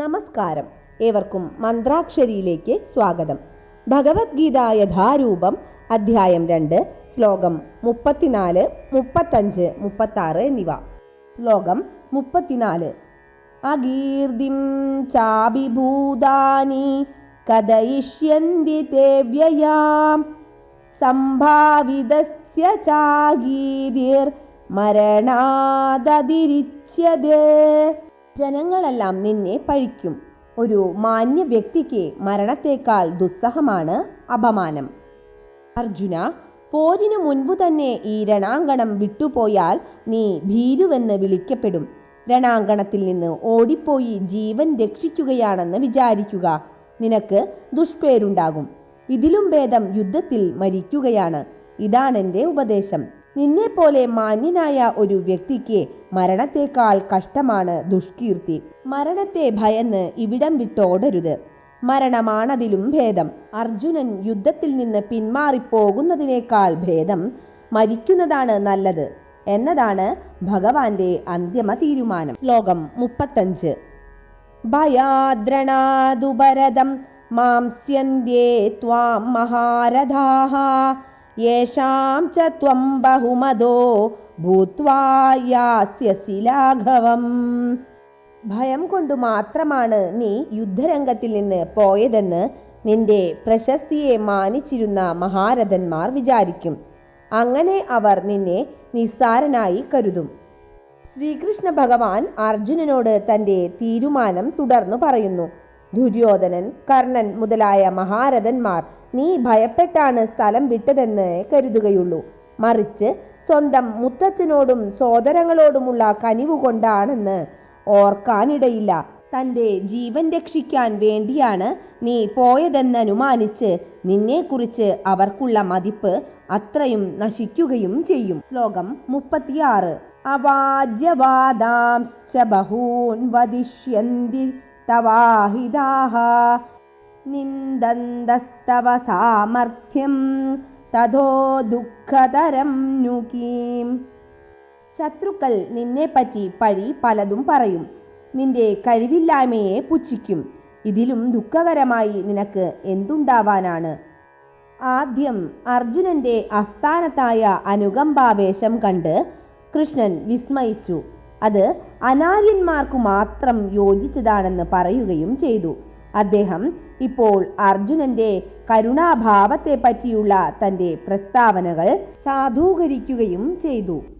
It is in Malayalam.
നമസ്കാരം. ഏവർക്കും മന്ത്രാക്ഷരിയിലേക്ക് സ്വാഗതം. ഭഗവത്ഗീത യഥാരൂപം അധ്യായം രണ്ട് ശ്ലോകം മുപ്പത്തിനാല് മുപ്പത്തഞ്ച് മുപ്പത്താറ് എന്നിവ. ശ്ലോകം മുപ്പത്തിനാല്. അകീർതിം ചാഭിഭൂതാനി കഥയിഷ്യന്തി തേവ്യയാം സംഭാവിതസ്യ ചാഗീതിർ മരണാദതിരിച്യതേ ജനങ്ങളെല്ലാം നിന്നെ പഴിക്കും. ഒരു മാന്യ വ്യക്തിക്ക് മരണത്തേക്കാൾ ദുസ്സഹമാണ് അപമാനം. അർജുന പോരിനു മുൻപു തന്നെ ഈ രണാങ്കണം വിട്ടുപോയാൽ നീ ഭീരുവെന്ന് വിളിക്കപ്പെടും. രണാങ്കണത്തിൽ നിന്ന് ഓടിപ്പോയി ജീവൻ രക്ഷിക്കുകയാണെന്ന് വിചാരിക്കുക. നിനക്ക് ദുഷ്പേരുണ്ടാകും. ഇതിലും ഭേദം യുദ്ധത്തിൽ മരിക്കുകയാണ്. ഇതാണെന്റെ ഉപദേശം. നിന്നെപ്പോലെ മാന്യനായ ഒരു വ്യക്തിക്ക് മരണത്തേക്കാൾ കഷ്ടമാണ് ദുഷ്കീർത്തി. മരണത്തെ ഭയന്ന് ഇവിടം വിട്ടോടരുത്. മരണമാണതിലും ഭേദം. അർജുനൻ യുദ്ധത്തിൽ നിന്ന് പിന്മാറിപ്പോകുന്നതിനേക്കാൾ ഭേദം മരിക്കുന്നതാണ് നല്ലത് എന്നതാണ് ഭഗവാന്റെ അന്തിമ തീരുമാനം. ശ്ലോകം മുപ്പത്തഞ്ച്. ഭയാദ്രണാദുപരതം മാംസ്യന്ത്യേ ത്വാം മഹാരഥാः യേഷാം ച ത്വം ബഹുമതോ ഭൂത്വാ യാസ്യസി ലാഘവം ഭയം കൊണ്ട് മാത്രമാണ് നീ യുദ്ധരംഗത്തിൽ നിന്ന് പോയതെന്ന് നിന്റെ പ്രശസ്തിയെ മാനിച്ചിരുന്ന മഹാരഥന്മാർ വിചാരിക്കും. അങ്ങനെ അവർ നിന്നെ നിസ്സാരനായി കരുതും. ശ്രീകൃഷ്ണ ഭഗവാൻ അർജുനനോട് തന്റെ തീരുമാനം തുടർന്നു പറയുന്നു. ദുര്യോധനൻ കർണൻ മുതലായ മഹാരഥന്മാർ നീ ഭയപ്പെട്ടാണ് സ്ഥലം വിട്ടതെന്ന് കരുതുകയുള്ളൂ. മറിച്ച് സ്വന്തം മുത്തച്ഛനോടും സോദരങ്ങളോടുമുള്ള കനിവ് കൊണ്ടാണെന്ന് ഓർക്കാനിടയില്ല. തന്റെ ജീവൻ രക്ഷിക്കാൻ വേണ്ടിയാണ് നീ പോയതെന്ന് അനുമാനിച്ച് നിന്നെക്കുറിച്ച് അവർക്കുള്ള മതിപ്പ് അത്രയും നശിക്കുകയും ചെയ്യും. ശ്ലോകം മുപ്പത്തിയാറ്. അവാജ്യവാദാംശ്ച ബഹൂൻ വദിഷ്യന്തി തവാഹിതാഹ. നിന്ദന്തസ്തവ സാമർഥ്യം തഥോ ദുഃഖതരം നുകീം. ശത്രുക്കൾ നിന്നെപ്പറ്റി പഴി പലതും പറയും. നിന്റെ കഴിവില്ലായ്മയെ പുച്ഛിക്കും. ഇതിലും ദുഃഖകരമായി നിനക്ക് എന്തുണ്ടാവാനാണ്? ആദ്യം അർജുനന്റെ അസ്ഥാനത്തായ അനുകമ്പാവേശം കണ്ട് കൃഷ്ണൻ വിസ്മയിച്ചു. അത് അനാര്യന്മാർക്കു മാത്രം യോജിച്ചതാണെന്ന് പറയുകയും ചെയ്തു. അദ്ദേഹം ഇപ്പോൾ അർജുനന്റെ കരുണാഭാവത്തെ പറ്റിയുള്ള തന്റെ പ്രസ്താവനകൾ സാധൂകരിക്കുകയും ചെയ്തു.